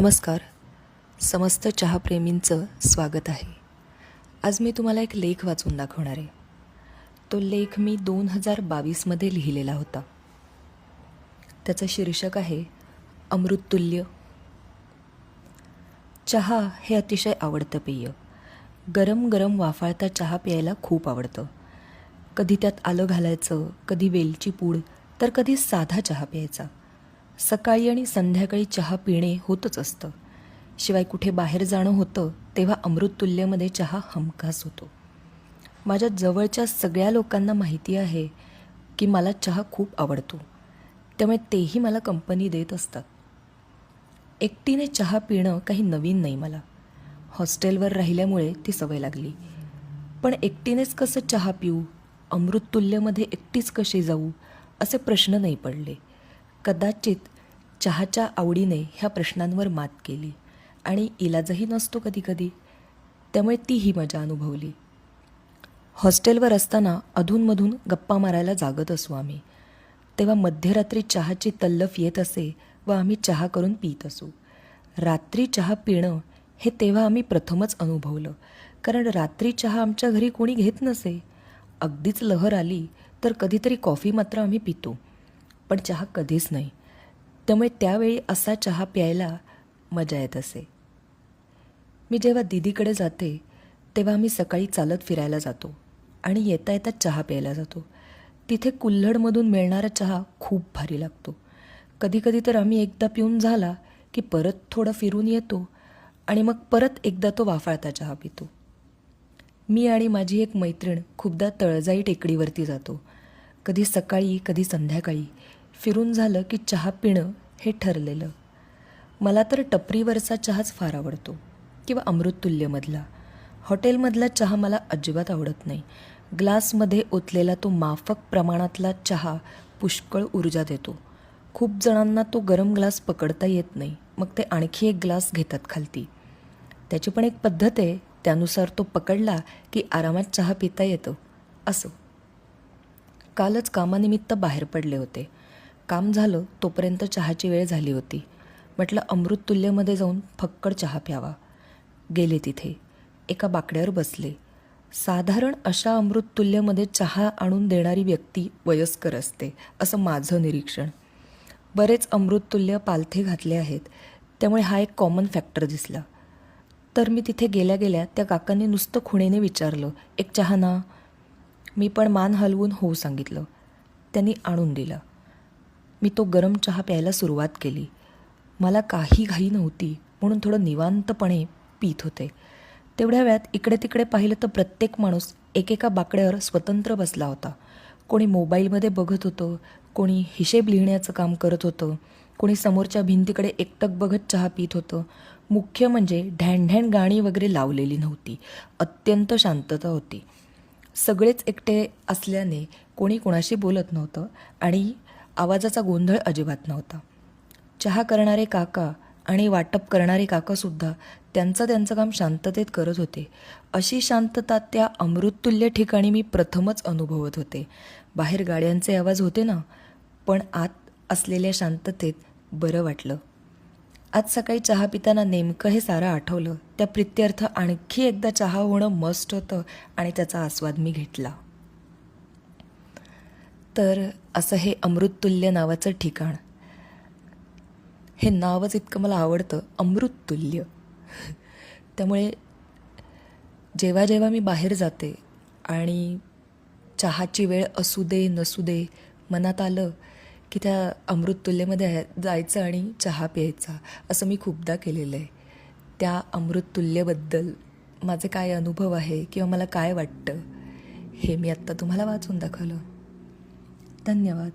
नमस्कार. समस्त चहाप्रेमींचं स्वागत आहे. आज मी तुम्हाला एक लेख वाचून दाखवणार आहे. तो लेख मी दोन हजार बावीसमध्ये लिहिलेला होता. त्याचं शीर्षक आहे अमृततुल्य चहा हे अतिशय आवडतं पेय. गरम गरम वाफाळता चहा प्यायला खूप आवडतं. कधी त्यात आलं घालायचं कधी वेलची पूड तर कधी साधा चहा प्यायचा. सकाळी आणि संध्याकाळी चहा पिणे होतच असतं. शिवाय कुठे बाहेर जाणं होतं तेव्हा अमृततुल्यमध्ये चहा हमखास होतो. माझ्या जवळच्या सगळ्या लोकांना माहिती आहे की मला चहा खूप आवडतो. त्यामुळे तेही मला कंपनी देत असतात. एकटीने चहा पिणं काही नवीन नाही मला. हॉस्टेलवर राहिल्यामुळे ती सवय लागली. पण एकटीनेच कसं चहा पिऊ? अमृततुल्यमध्ये एकटीच कशी जाऊ? असे प्रश्न नाही पडले. कदाचित चहाच्या आवडीने ह्या प्रश्नांवर मात केली आणि इलाजही नसतो कधीकधी. त्यामुळे तीही मजा अनुभवली. हॉस्टेलवर असताना अधूनमधून गप्पा मारायला जागत असू आम्ही. तेव्हा मध्यरात्री चहाची तल्लफ येत असे व आम्ही चहा करून पित असू. रात्री चहा पिणं हे तेव्हा आम्ही प्रथमच अनुभवलं कारण रात्री चहा आमच्या घरी कोणी घेत नसे. अगदीच लहर आली तर कधीतरी कॉफी मात्र आम्ही पितो. पण चहा कधीच नाही. त्यामुळे त्यावेळी असा चहा प्यायला मजा येत असे. मी जेव्हा दीदीकडे जाते तेव्हा आम्ही सकाळी चालत फिरायला जातो आणि येता येता चहा प्यायला जातो. तिथे कुल्हडमधून मिळणारा चहा खूप भारी लागतो. कधीकधी तर आम्ही एकदा पिऊन झाला की परत थोडं फिरून येतो आणि मग परत एकदा तो वाफाळता चहा पितो. मी आणि माझी एक मैत्रीण खूपदा तळजाई टेकडीवरती जातो. कधी सकाळी कधी संध्याकाळी. फिरून झालं की चहा पिणं हे ठरलेलं. मला तर टपरीवरचा चहाच फार आवडतो किंवा अमृततुल्यमधला. हॉटेलमधला चहा मला अजिबात आवडत नाही. ग्लासमध्ये ओतलेला तो माफक प्रमाणातला चहा पुष्कळ ऊर्जा देतो. खूप जणांना तो गरम ग्लास पकडता येत नाही मग ते आणखी एक ग्लास घेतात खालती. त्याची पण एक पद्धत आहे त्यानुसार तो पकडला की आरामात चहा पिता येतो असं. कालच कामानिमित्त बाहेर पडले होते. काम झालं तोपर्यंत चहाची वेळ झाली होती. म्हटलं अमृततुल्यमध्ये जाऊन फक्कड चहा प्यावा. गेले तिथे. एका बाकड्यावर बसले. साधारण अशा अमृततुल्यमध्ये चहा आणून देणारी व्यक्ती वयस्कर असते असं माझं निरीक्षण. बरेच अमृततुल्य पालथे घातले आहेत. त्यामुळे हा एक कॉमन फॅक्टर दिसला. तर मी तिथे गेल्या गेल्या त्या काकांनी नुसतं खुणेने विचारलं एक चहा ना? मी पण मान हलवून हो सांगितलं. त्यांनी आणून दिला. मी तो गरम चहा प्यायला सुरुवात केली. मला काही घाई नव्हती म्हणून थोडं निवांतपणे पीत होते. तेवढ्या वेळात इकडे तिकडे पाहिलं तर प्रत्येक माणूस एकेका बाकड्यावर स्वतंत्र बसला होता. कोणी मोबाईलमध्ये बघत होतं कोणी हिशेब लिहिण्याचं काम करत होतं कोणी समोरच्या भिंतीकडे एकटक बघत चहा पित होतं. मुख्य म्हणजे ढॅणढॅण गाणी वगैरे लावलेली नव्हती अत्यंत शांतता होती. सगळेच एकटे असल्याने कोणी कोणाशी बोलत नव्हतं आणि आवाजाचा गोंधळ अजिबात नव्हता. चहा करणारे काका आणि वाटप करणारे काकासुद्धा त्यांचं त्यांचं काम शांततेत करत होते. अशी शांतता त्या अमृततुल्य ठिकाणी मी प्रथमच अनुभवत होते. बाहेर गाड्यांचे आवाज होते ना पण आत असलेल्या शांततेत बरं वाटलं. आज सकाळी चहा पिताना नेमकं हे सारं आठवलं. त्या प्रित्यर्थ आणखी एकदा चहा होणं मस्ट होतं आणि त्याचा आस्वाद मी घेतला. तर असं हे अमृततुल्य नावाचं ठिकाण. हे नावच इतकं मला आवडतं अमृततुल्य. त्यामुळे जेव्हा जेव्हा मी बाहेर जाते आणि चहाची वेळ असू दे नसू दे मनात आलं की त्या अमृततुल्यमध्ये जायचं आणि चहा प्यायचा असं मी खूपदा केलेलं आहे. त्या अमृततुल्यबद्दल माझे काय अनुभव आहे किंवा मला काय वाटतं हे मी आत्ता तुम्हाला वाचून दाखवलं. धन्यवाद